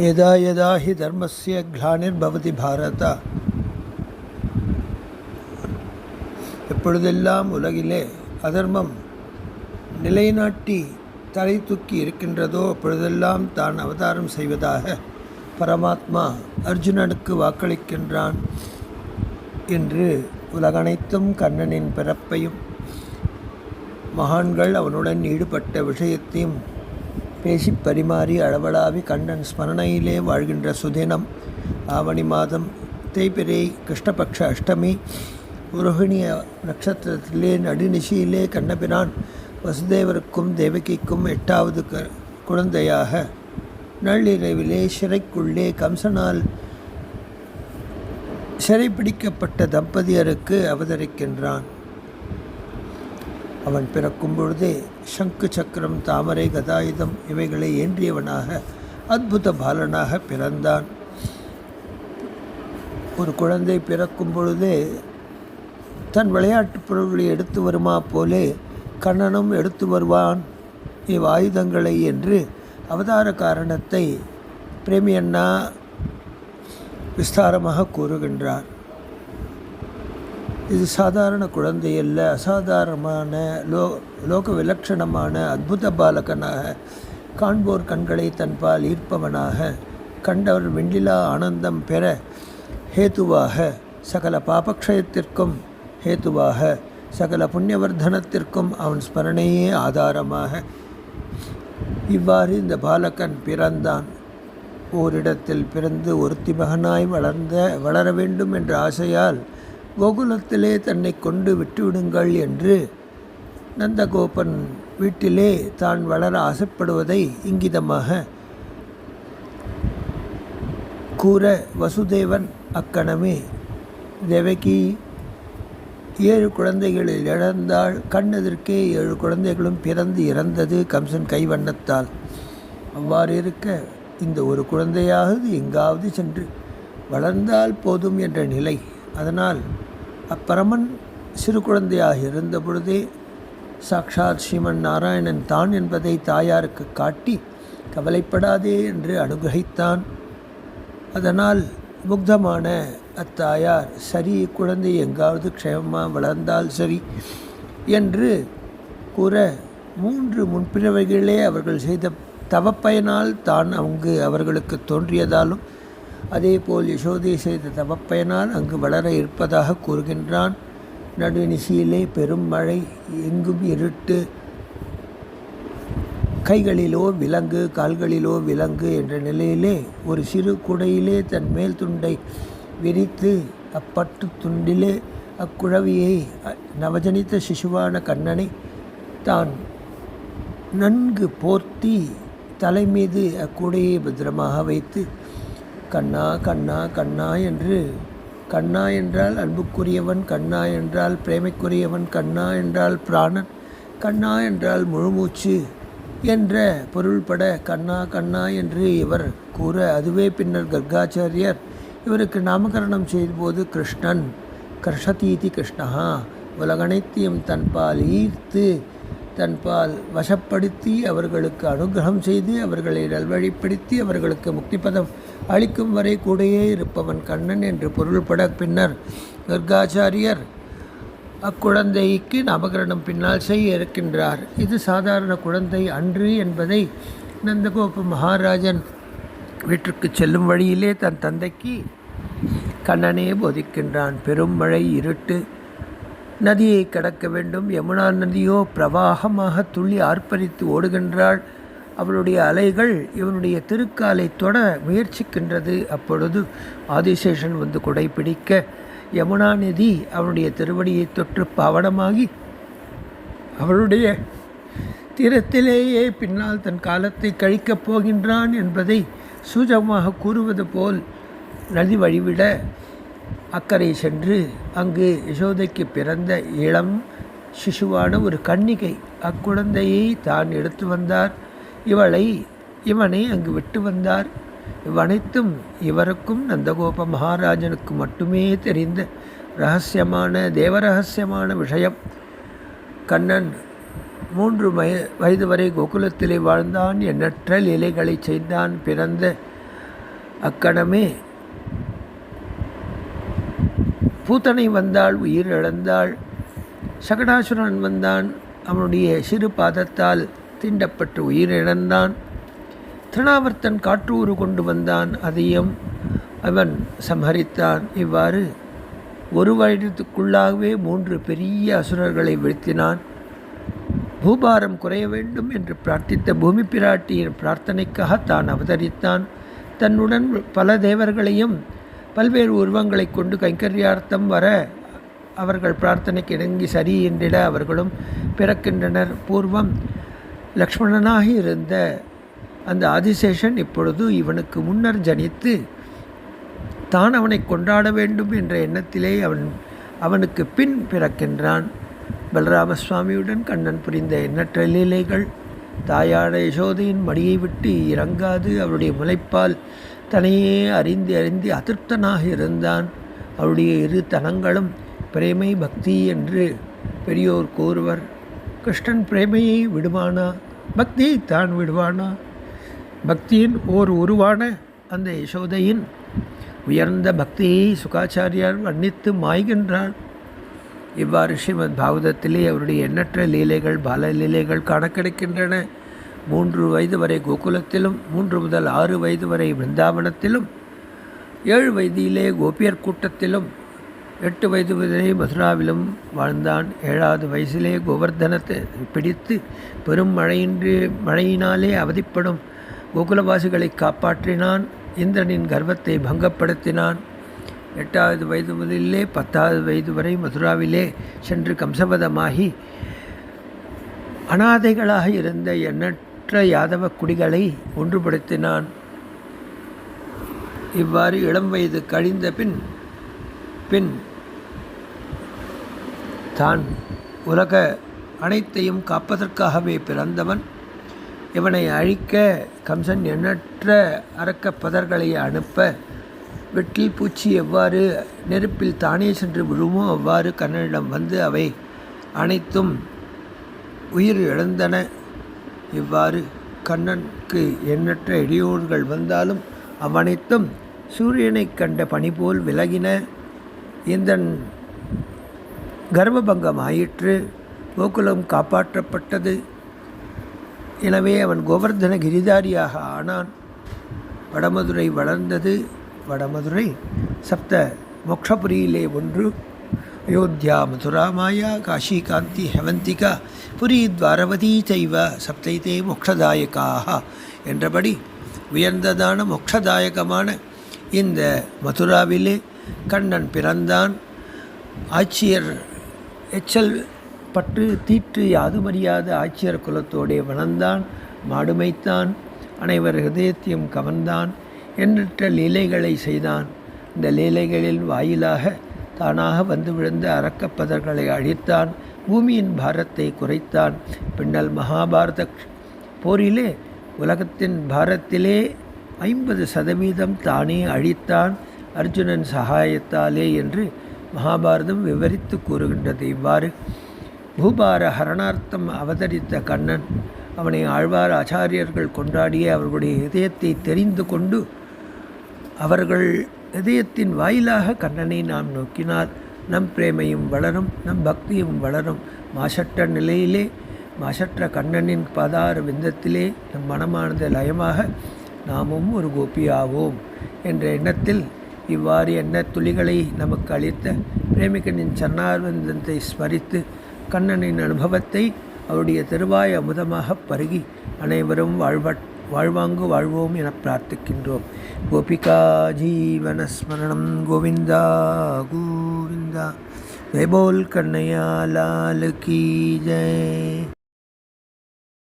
எதா எதா ஹி தர்மஸ்ய கிளானிர் பவதி எப்பொழுதெல்லாம் உலகிலே அதர்மம் நிலைநாட்டி தலை தூக்கி இருக்கின்றதோ அப்பொழுதெல்லாம் தான் அவதாரம் செய்வதாக பரமாத்மா அர்ஜுனனுக்கு வாக்களிக்கின்றான் என்று உலகனைத்தும் கண்ணனின் பிறப்பையும் மகான்கள் அவனுடன் ஈடுபட்ட விஷயத்தையும் பேசி பரிமாறி அளவலாவி கண்ணன் ஸ்மரணையிலே வாழ்கின்ற சுதினம். ஆவணி மாதம் தேய்பிரை கிருஷ்ணபக்ஷ அஷ்டமி. உருகிணி நட்சத்திரத்திலே நடுநிசியிலே கண்ணபிரான் வசுதேவருக்கும் தேவகிக்கும் எட்டாவது க குழந்தையாக. நள்ளிரவிலே சிறைக்குள்ளே கம்சனால் சிறைப்பிடிக்கப்பட்ட தம்பதியருக்கு அவதரிக்கின்றான். அவன் பிறக்கும் பொழுதே சங்கு சக்கரம் தாமரை கதாயுதம் இவைகளை ஏன்றியவனாக அற்புத பாலனாக பிறந்தான். ஒரு குழந்தை பிறக்கும் பொழுதே தன் விளையாட்டுப் பொருள்களை எடுத்து வருமா போலே கண்ணனும் எடுத்து வருவான். இவ் ஆயுதங்களை என்று அவதார காரணத்தை பிரேமி அண்ணா விஸ்தாரமாக கூறுகின்றார். இது சாதாரண குழந்தை அல்ல அசாதாரணமான லோ லோக விலட்சணமான அற்புத பாலகனாக காண்போர் கண்களை தன்பால் ஈர்ப்பவனாக கண்டவர் வெண்ணிலா ஆனந்தம் பெற ஹேத்துவாக சகல பாபக்ஷயத்திற்கும் ஹேத்துவாக சகல புண்ணியவர்தனத்திற்கும் அவன் ஸ்மரணையே ஆதாரமாக. இவ்வாறு இந்த பாலகன் பிறந்தான். ஓரிடத்தில் பிறந்து ஒருத்தி மகனாய் வளர்ந்த வளர வேண்டும் என்ற ஆசையால் கோகுலத்திலே தன்னை கொண்டு விட்டுவிடுங்கள் என்று நந்தகோபன் வீட்டிலே தான் வளர ஆசைப்படுவதை இங்கிதமாக கூற வசுதேவன் அக்கணமே. தேவகி ஏழு குழந்தைகளில் இழந்தாள். கண்ணெதிர்க்கே ஏழு குழந்தைகளும் பிறந்து இறந்தது கம்சன் கைவண்ணத்தால். அவ்வாறு இருக்க இந்த ஒரு குழந்தையாவது எங்காவது சென்று வளர்ந்தால் போதும் என்ற நிலை. அதனால் அப்பரமன் சிறு குழந்தையாக இருந்த பொழுதே சாக்ஷாத் ஸ்ரீமன் நாராயணன் தான் என்பதை தாயாருக்கு காட்டி கவலைப்படாதே என்று அனுகிரகித்தான். அதனால் முக்தமான அத்தாயார் சரி குழந்தை எங்காவது க்ஷேமமாக வளர்ந்தால் சரி என்று கூற மூன்று முன்பிறவைகளே அவர்கள் செய்த தவப்பயனால் தான் அங்கு அவர்களுக்கு தோன்றியதாலும் அதேபோல் யசோதை செய்த தவப்பயனால் அங்கு வளர இருப்பதாக கூறுகின்றான். நடுநிசியிலே பெரும் மழை எங்கும் இருட்டு. கைகளிலோ விலங்கு கால்களிலோ விலங்கு என்ற நிலையிலே ஒரு சிறு குடையிலே தன் மேல் துண்டை விரித்து அப்பட்டு துண்டிலே அக்குழவியை நவஜனித்த சிசுவான கண்ணனை தான் நன்கு போர்த்தி தலைமீது அக்குடையை பத்திரமாக வைத்து கண்ணா கண்ணா கண்ணா என்று. கண்ணா என்றால் அன்புக்குரியவன் கண்ணா என்றால் பிரேமைக்குரியவன் கண்ணா என்றால் பிராணன் கண்ணா என்றால் முழுமூச்சு என்ற பொருள்பட கண்ணா கண்ணா என்று இவர் கூற அதுவே பின்னர் கர்காச்சாரியர் இவருக்கு நாமகரணம் செய்தபோது கிருஷ்ணன் கிருஷதீதி கிருஷ்ணஹா உலகனைத்தையும் தன்பால் ஈர்த்து தன்பால் வசப்படுத்தி அவர்களுக்கு அனுகிரகம் செய்து அவர்களை நல்வழிப்படுத்தி அவர்களுக்கு முக்திபதம் அளிக்கும் வரை கூடையே இருப்பவன் கண்ணன் என்று பொருள்பட பின்னர் கர்காச்சாரியர் அக்குழந்தைக்கு நமகரணம் பின்னால் செய்ய இருக்கின்றார். இது சாதாரண குழந்தை அன்று என்பதை நந்தகோப மகாராஜன் வீட்டிற்கு செல்லும் வழியிலே தன் தந்தைக்கு கண்ணனே போதிக்கின்றான். பெரும் மழை இருட்டு நதியை கடக்க வேண்டும். யமுனா நதியோ பிரவாகமாக துள்ளி ஆர்ப்பரித்து ஓடுகின்றாள். அவளுடைய அலைகள் இவனுடைய திருக்காலை தொட முயற்சிக்கின்றது. அப்பொழுது ஆதிசேஷன் வந்து குடை பிடிக்க யமுனா நதி அவனுடைய திருவடியை தொற்று பவனமாகி அவளுடைய தீரத்திலேயே பின்னால் தன் காலத்தை கழிக்கப் போகின்றான் என்பதை சூஜமாக கூறுவது போல் நதி வழிவிட அக்கறை சென்று அங்கு யசோதைக்கு பிறந்த இளம் சிசுவான ஒரு கன்னிகை அக்குழந்தையை தான் எடுத்து வந்தார். இவளை இவனை அங்கு விட்டு வந்தார். இவ்வனைத்தும் இவருக்கும் நந்தகோப மகாராஜனுக்கு மட்டுமே தெரிந்த ரகசியமான தேவரகசியமான விஷயம். கண்ணன் மூன்று வய வயது வரை கோகுலத்திலே வாழ்ந்தான். எண்ணற்ற லீலைகளை செய்தான். பிறந்த அக்கணமே பூத்தனை வந்தாள் உயிர் இழந்தாள். சகடாசுரன் வந்தான் அவனுடைய சிறு பாதத்தால் தீண்டப்பட்டு உயிர் இழந்தான். திருணாவர்த்தன் காற்றூறு கொண்டு வந்தான் அதையும் அவன் சம்ஹரித்தான். இவ்வாறு ஒரு வருடத்துக்குள்ளாகவே மூன்று பெரிய அசுரர்களை வீழ்த்தினான். பூபாரம் குறைய வேண்டும் என்று பிரார்த்தித்த பூமி பிராட்டியின் பிரார்த்தனைக்காக தான் அவதரித்தான். தன்னுடன் பல தேவர்களையும் பல்வேறு உருவங்களை கொண்டு கைங்கரியார்த்தம் வர அவர்கள் பிரார்த்தனைக்கு இணங்கி சரி என்றிட அவர்களும் பிறக்கின்றனர். பூர்வம் லக்ஷ்மணனாக இருந்த அந்த ஆதிசேஷன் இப்பொழுது இவனுக்கு முன்னர் ஜனித்து தான் அவனை கொண்டாட வேண்டும் என்ற எண்ணத்திலே அவன் அவனுக்கு பின் பிறக்கின்றான். பலராம சுவாமியுடன் கண்ணன் புரிந்த எண்ணற்ற லீலைகள் தாயான யசோதையின் மடியை விட்டு இறங்காது அவருடைய முளைப்பால் தன்னையே அறிந்து அறிந்து அதிருப்தனாக இருந்தான். அவருடைய இரு தனங்களும் பிரேமை பக்தி என்று பெரியோர் கூறுவர். கிருஷ்ணன் பிரேமையை விடுவானா? பக்தியை தான் விடுவானா? பக்தியின் ஓர் உருவான அந்த யசோதையின் உயர்ந்த பக்தியை சுகாச்சாரியார் வர்ணித்து மாய்கின்றார். இவ்வாறு ஸ்ரீமத் பாகவதத்திலே அவருடைய எண்ணற்ற லீலைகள் பால லீலைகள் காண கிடைக்கின்றன. மூன்று வயது வரை கோகுலத்திலும் மூன்று முதல் ஆறு வயது வரை பிருந்தாவனத்திலும் ஏழு வயதிலே கோபியர் கூட்டத்திலும் எட்டு வயது வரை மதுராவிலும் வாழ்ந்தான். ஏழாவது வயசிலே கோவர்தனத்தை பிடித்து பெரும் மழையின்றி மழையினாலே அவதிப்படும் கோகுலவாசிகளை காப்பாற்றினான். இந்திரனின் கர்வத்தை பங்கப்படுத்தினான். எட்டாவது வயது முதலிலே பத்தாவது வயது வரை மதுராவிலே சென்று கம்சவதமாகி அனாதைகளாக இருந்த எண்ணற்ற யாதவ குடிகளை ஒன்றுபடுத்தினான். இவ்வாறு இளம் வயது கழிந்த பின் பின் தான் உலக அனைத்தையும் காப்பதற்காகவே பிறந்தவன். இவனை அழிக்க கம்சன் எண்ணற்ற அரக்கப்பதர்களை அனுப்ப வெட்டில் பூச்சி எவ்வாறு நெருப்பில் தானே சென்று விழுமோ அவ்வாறு கண்ணனிடம் வந்து அவை அனைத்தும் உயிர் இழந்தன. இவ்வாறு கண்ணனுக்கு எண்ணற்ற இடையூறுகள் வந்தாலும் அவனைத்தும் சூரியனை கண்ட பனி போல் விலகின. இந்தன் கர்ப்பபங்கம் ஆயிற்று கோகுலம் காப்பாற்றப்பட்டது. எனவே அவன் கோவர்தன கிரிதாரியாக ஆனான். வடமதுரை வளர்ந்தது. வடமதுரை சப்த மோக்ஷபுரியிலே ஒன்று. அயோத்தியா மதுரா மாயா காஷி காந்தி ஹெவந்திகா புரி துவாரவதி செய்வ சப்தைதே மோக்ஷதாயக்காக என்றபடி உயர்ந்ததான மோக்ஷதாயகமான இந்த மதுராவிலே கண்ணன் பிறந்தான். ஆட்சியர் எச்சல் பற்று தீற்று யாதுமறியாத ஆட்சியர் குலத்தோடே வளர்ந்தான் மாடுமைத்தான் அனைவர் ஹிருதயத்தையும் கவர்ந்தான் எண்ணற்ற லீலைகளை செய்தான். இந்த லீலைகளின் வாயிலாக தானாக வந்து விழுந்த அறக்கப்பதர்களை அழித்தான். பூமியின் பாரத்தை குறைத்தான். பின்னல் மகாபாரத போரிலே உலகத்தின் பாரத்திலே ஐம்பது சதவீதம் தானே அழித்தான். அர்ஜுனன் சகாயத்தாலே என்று மகாபாரதம் விவரித்து கூறுகின்றது. இவ்வாறு பூபார ஹரணார்த்தம் அவதரித்த கண்ணன் அவனை ஆழ்வார் ஆச்சாரியர்கள் கொண்டாடிய அவர்களுடைய இதயத்தை தெரிந்து கொண்டு அவர்கள் இதயத்தின் வாயிலாக கண்ணனை நாம் நோக்கினால் நம் பிரேமையும் வளரும் நம் பக்தியும் வளரும். மாசற்ற நிலையிலே மாசற்ற கண்ணனின் பதார விந்தத்திலே நம் மனமானது லயமாக நாமும் ஒரு கோபியாவோம் என்ற எண்ணத்தில் இவ்வாறு எண்ண துளிகளை நமக்கு அளித்த பிரேமிகனின் சன்னார்வந்தத்தை ஸ்மரித்து கண்ணனின் அனுபவத்தை அவருடைய திருவாய் அமுதமாக பருகி அனைவரும் வாழ்வட் வாழ்வாங்கு வாழ்வோம் என பிரார்த்திக்கின்றோம். கோபிகா ஜீவனஸ்மரணம் கோவிந்தா கோவிந்தா. ஜெய்போல் கண்ணையா லாலு கீ ஜெய்.